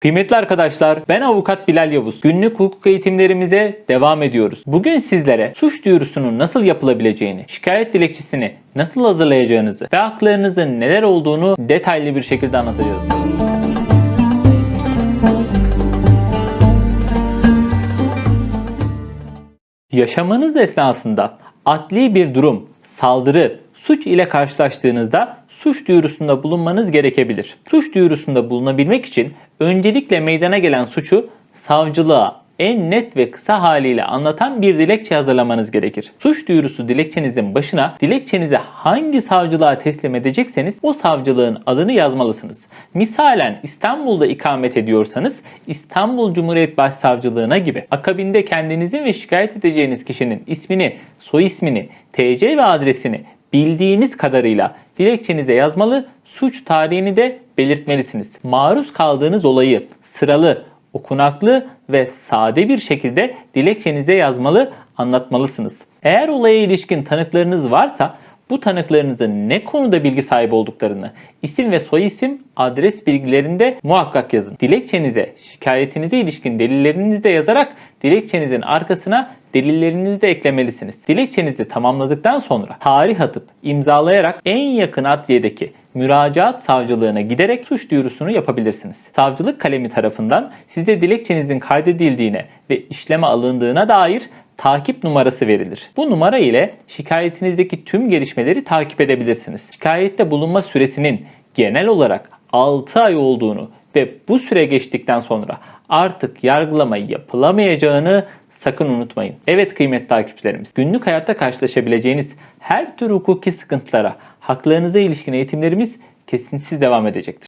Kıymetli arkadaşlar, ben avukat Bilal Yavuz. Günlük hukuk eğitimlerimize devam ediyoruz. Bugün sizlere suç duyurusunun nasıl yapılabileceğini, şikayet dilekçesini nasıl hazırlayacağınızı ve haklarınızın neler olduğunu detaylı bir şekilde anlatacağız. Yaşamanız esnasında adli bir durum, saldırı, suç ile karşılaştığınızda suç duyurusunda bulunmanız gerekebilir. Suç duyurusunda bulunabilmek için öncelikle meydana gelen suçu savcılığa en net ve kısa haliyle anlatan bir dilekçe hazırlamanız gerekir. Suç duyurusu dilekçenizin başına dilekçenizi hangi savcılığa teslim edecekseniz o savcılığın adını yazmalısınız. Misalen İstanbul'da ikamet ediyorsanız İstanbul Cumhuriyet Başsavcılığına gibi akabinde kendinizin ve şikayet edeceğiniz kişinin ismini, soy ismini, TC ve adresini bildiğiniz kadarıyla dilekçenize yazmalı, suç tarihini de belirtmelisiniz. Maruz kaldığınız olayı sıralı, okunaklı ve sade bir şekilde dilekçenize yazmalı, anlatmalısınız. Eğer olaya ilişkin tanıklarınız varsa bu tanıklarınızın ne konuda bilgi sahibi olduklarını, isim ve soy isim, adres bilgilerinde muhakkak yazın. Dilekçenize, şikayetinize ilişkin delillerinizi de yazarak dilekçenizin arkasına delillerinizi de eklemelisiniz. Dilekçenizi tamamladıktan sonra tarih atıp imzalayarak en yakın adliyedeki müracaat savcılığına giderek suç duyurusunu yapabilirsiniz. Savcılık kalemi tarafından size dilekçenizin kaydedildiğine ve işleme alındığına dair takip numarası verilir. Bu numara ile şikayetinizdeki tüm gelişmeleri takip edebilirsiniz. Şikayette bulunma süresinin genel olarak 6 ay olduğunu ve bu süre geçtikten sonra artık yargılama yapılamayacağını sakın unutmayın. Evet kıymetli takipçilerimiz, günlük hayatta karşılaşabileceğiniz her tür hukuki sıkıntılara, haklarınıza ilişkin eğitimlerimiz kesintisiz devam edecektir.